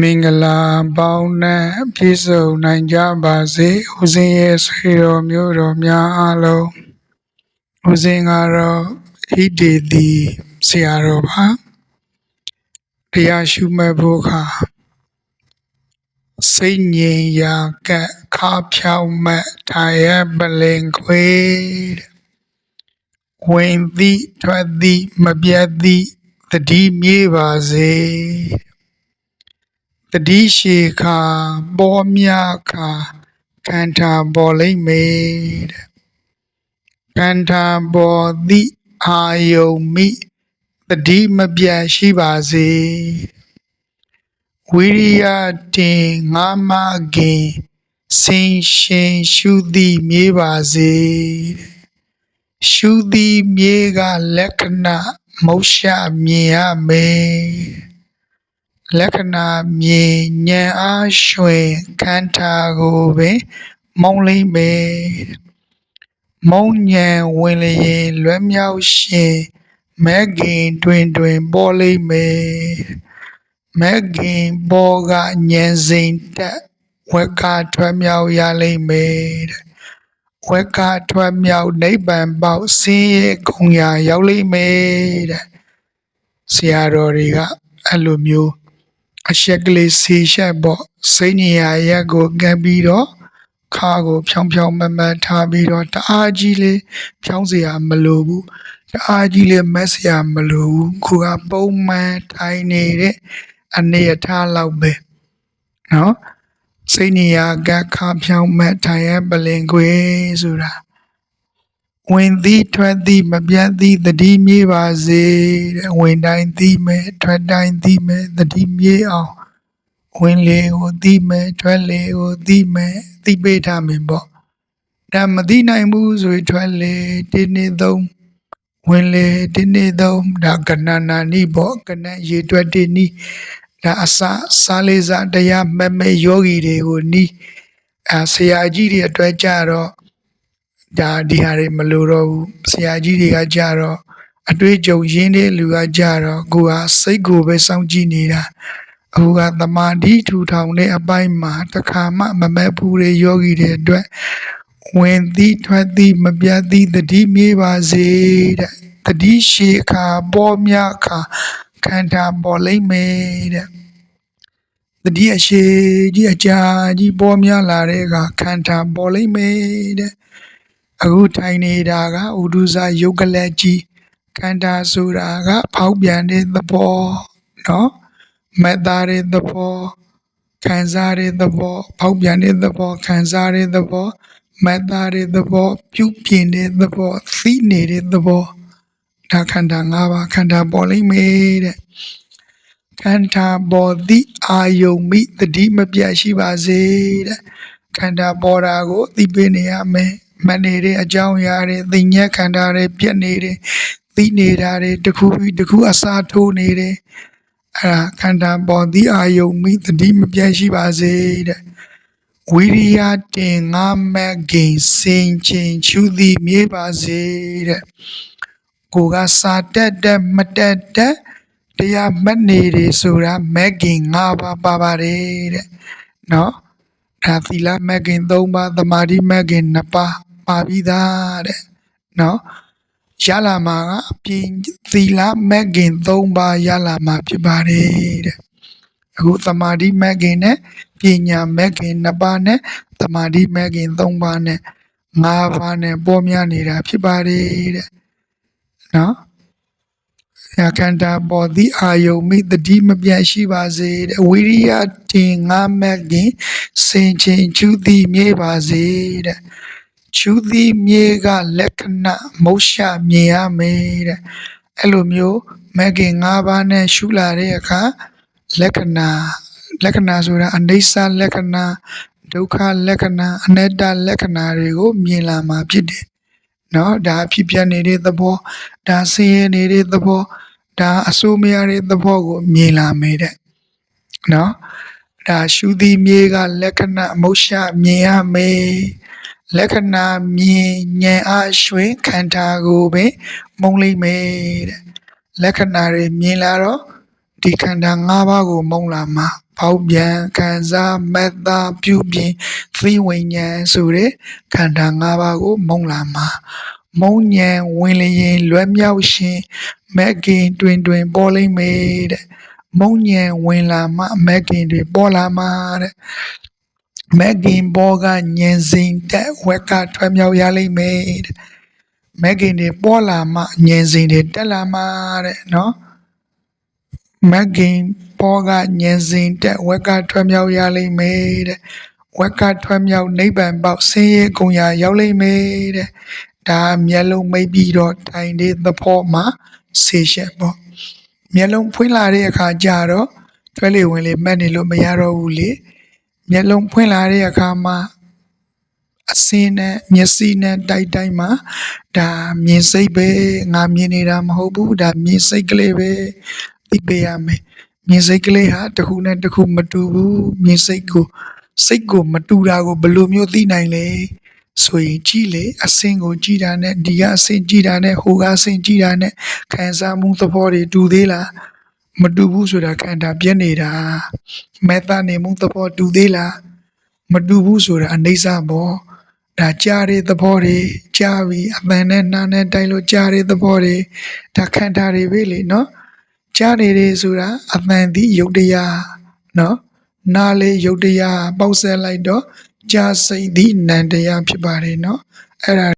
မင်္ဂလာပေါင်းနဲ့ပြည့်စုံနိုင်ကြပါစေဦးဇင်းရဲ့ဆွေတော်မျိုးတော်များအားလုံးဦးဇင်းကတော့ဟိတေတီဆရာတော်ပါတရားရှုမဲ့ဖို့ခါစိတ်ငြိမ်ရာကက်ခါဖြောင်းမဲ့ထိုင်ရပလင်ခွေတဲ့ဝင်သည်ထွက်သည်မပြတ်သည်တတိမြေပါစေ တတိရှိခါပေါ်မြခါခန္ဓာပေါ်လိမ့်မေတဲ့ခန္ဓာပေါ်သည့်အာယုံမိတတိမပြတ်ရှိပါစေဝိရိယတင်ငါမကင်စင်ရှင်ရှုသည်မြေပါစေတဲ့ရှုသည်မြေကလက္ခဏာမௌရှမြင်ရမယ် လက္ခဏာမြင်ဉာဏ်အားရွှင်ခန္ဓာကိုပင် မုံလိမ့်မယ်မုံဉဏ်ဝင်လျင်လွယ်မြောက်ရှင်မဲခင်တွင်တွင်ပေါ်လိမ့်မယ်မဲခင်ပေါ်ကဉာဏ်စိန်တက်ဝက်ကထွက်မြောက်ရလိမ့်မယ်တဲ့ဝက်ကထွက်မြောက်နိဗ္ဗာန်ပေါက်ဆင်းရဲခုံရာရောက်လိမ့်မယ်တဲ့ဆရာတော်တွေကအဲ့လိုမျိုး အရှက်ကလေးဆေးရှက်ပေါ့စိတ်ညရာရက်ကိုကပ်ပြီးတော့ခါကိုဖြောင်းဖြောင်းမမတ်ထားပြီးတော့တအားကြီးလေးဖြောင်းเสียမလိုဘူးတအားကြီးလေးမက်เสียမလိုဘူးခုကပုံမှန်ထိုင်နေတဲ့အနေအထားလောက်ပဲနော်စိတ်ညရာကခါဖြောင်းမတ်ထိုင်ရပလင်ခွေဆိုတာ ဝင်သည်ထွက်သည်မပြတ်သည်တတိမြေပါစေတဲ့ဝင်တိုင်းသည်မဲ့ထွက်တိုင်းသည်မဲ့တတိမြေအောင်ဝင်လေကိုသည်မဲ့ထွက်လေကိုသည်မဲ့သိပေးထားမယ်ပေါ့ဒါမသိနိုင်ဘူးဆိုရင်ထွက်လေတင်းနေသုံးဝင်လေတင်းနေသုံးဒါကဏ္ဍနာနိပေါ့ကဏ္ဍရေတွက်တင်းနိဒါအစစားလေးစားတရားမဲ့မဲ့ယောဂီတွေကိုနိအဆရာကြီးတွေအတွက်ကြတော့ ဒါဒီဟာတွေမလိုတော့ဘူးဆရာကြီးတွေကကြတော့အတွေ့အကြုံရင်းတဲ့လူကကြတော့ကိုကစိတ်ကိုပဲစောင့်ကြည့်နေတာအခုကသမာဓိထူထောင်တဲ့အပိုင်းမှာတခါမှမမဲ့ဘူးတဲ့ယောဂီတွေအတွက်ဝင်သည်ထွက်သည်မပြတ်သည်တတိမြေပါစေတဲ့တတိရှိခါပေါ်မြခါခန္ဓာပေါ်လိမ့်မယ်တဲ့တတိအရှိကြီးအကြာကြီးပေါ်များလာတဲ့အခါခန္ဓာပေါ်လိမ့်မယ်တဲ့ အခုထိုင်နေတာကဥဒုဇယုတ်ကလက်ကြီးခန္ဓာဆိုတာက ဖောက်ပြန်တဲ့သဘောနော်မက်သားတဲ့သဘောခံစားတဲ့သဘောဖောက်ပြန်တဲ့သဘောခံစားတဲ့သဘောမက်သားတဲ့သဘော ပြုပြင်တဲ့သဘောသိနေတဲ့သဘောဒါခန္ဓာ၅ပါးခန္ဓာပေါ်လိမ့်မယ်တဲ့ခန္ဓာပေါ်သည့်အာယုံမိတတိမပြတ်ရှိပါစေတဲ့ခန္ဓာပေါ်တာကိုသိပေးနေရမယ် မနေတဲ့အကြောင်းအရာတွေသိညက်ခန္ဓာတွေပြက်နေတယ်သိနေတာတွေတစ်ခုပြီးတစ်ခုအစားထိုးနေတယ်အဲ့ဒါခန္ဓာပေါ်သည့်အာယုံမိတတိမပြတ်ရှိပါစေတဲ့ဝိရိယတင်ငါမက်ဂိန်စင်ချင်းချူသည်မြေပါစေတဲ့ကိုကစာတက်တက်မတက်တက်တရားမတ်နေတယ်ဆိုတာမက်ဂိန်၅ပါးပါပါတယ်တဲ့နော်ဒါသီလမက်ဂိန်၃ပါးသမာဓိမက်ဂိန်၂ပါး ပါပြီးသားတဲ့နော်ရလာမှာကအပြင်သီလမက်ဂင်၃ပါးရလာမှာဖြစ်ပါတယ်တဲ့အခုသမာဓိမက်ဂင်နဲ့ပညာမက်ဂင်၂ပါးနဲ့သမာဓိမက်ဂင်၃ပါးနဲ့၅ပါးနဲ့ပေါ်များနေတာဖြစ်ပါတယ်တဲ့နော်ရခန္ဓာပေါ်သည့်အာယုံမိတတိမပြတ်ရှိပါစေတဲ့ဝိရိယတင်ငါမက်ခင်စင်ချင်းကျူးသည်မြေပါစေတဲ့ ကျူးသည်မြေကလက္ခဏာမௌရှမြင်ရမယ်တဲ့အဲ့လိုမျိုးမဂ်ခင်၅ပါးနဲ့ရှုလာတဲ့အခါလက္ခဏာလက္ခဏာဆိုတာအနိစ္စလက္ခဏာဒုက္ခလက္ခဏာအနတ္တလက္ခဏာတွေကိုမြင်လာမှာဖြစ်တယ်နော်ဒါဖြစ်ပြနေတဲ့သဘောဒါဆင်းရဲနေတဲ့သဘောဒါအဆိုးမရတဲ့သဘောကိုမြင်လာမယ်တဲ့နော်ဒါရှုသည်မြေကလက္ခဏာမௌရှမြင်ရမယ် လက္ခဏာမြင်ဉာဏ်အားရွှင်ခန္ဓာကိုပင်မုံလိမ့်မယ်တဲ့လက္ခဏာတွေမြင်လာတော့ဒီခန္ဓာ၅ပါးကိုမုံလာမှာဖဖောက်ပြန်ခံစားမက်သားပြုပြင်သိဝိညာဉ်ဆိုတဲ့ခန္ဓာ၅ပါးကိုမုံလာမှာမုံညံဝင်လျင်လွယ်မြောက်ရှင်မက်ကင်တွင်တွင်ပေါ်လိမ့်မယ်တဲ့မုံညံဝင်လာမှမက်ကင်တွေပေါ်လာမှာတဲ့ မက်ကင်ပေါ်ကညင်စိန်တက်ဝက်ကထွက်မြောက်ရလိမ့်မယ်တဲ့မက်ကင်တွေပေါ်လာမှညင်စိန်တွေတက်လာမှာတဲ့နော်မက်ကင်ပေါ်ကညင်စင်တက်ဝက်ကထွက်မြောက်ရလိမ့်မယ်တဲ့ဝက်ကထွက်မြောက်နိဗ္ဗာန်ပေါက်ဆင်းရဲကုန်ရာရောက်လိမ့်မယ်တဲ့ဒါမျက်လုံးမိတ်ပြီးတော့ထိုင်တဲ့သဖို့မှာဆေရှက်ပေါ့မျက်လုံးဖွင့်လာတဲ့အခါကျတော့ကျွဲလေဝင်လေမက်နေလို့မရတော့ဘူးလေ မျက်လုံးဖွင့်လာတဲ့အခါမှာအစင်းနဲ့မျက်စိနဲ့တိုက်တိုက်မှာဒါမြင်စိတ်ပဲငါမြင်နေတာမဟုတ်ဘူးဒါမြင်စိတ်ကလေးပဲသိပေးရမယ်မြင်စိတ်ကလေးဟာတစ်ခုနဲ့တစ်ခုမတူဘူးမြင်စိတ်ကိုစိတ်ကိုမတူတာကိုဘယ်လိုမျိုးသိနိုင်လဲဆိုရင်ကြည့်လေအစင်ကိုကြည့်တာနဲ့ဒီကအစင်ကြည့်တာနဲ့ဟိုကအစင်ကြည့်တာနဲ့ခံစားမှုသဘောတွေတူသေးလား မတူဘူးဆိုတာခန္ဓာပြက်နေတာမေတ္တာနေမှုသဘောတူသေးလားမတူဘူးဆိုတာအနေဆပေါ့ဒါကြားတဲ့သဘောတွေကြားပြီးအမှန်နဲ့နာနဲ့တိုက်လို့ကြားတဲ့သဘောတွေဒါခန္ဓာတွေပဲလေနော်ကြားနေတယ်ဆိုတာအမှန်ဒီယုတ်တရားနော်နာလေယုတ်တရားပေါက်ဆက်လိုက်တော့ကြာစိတ်ဒီနန္တရားဖြစ်ပါတယ်နော်အဲ့ဒါ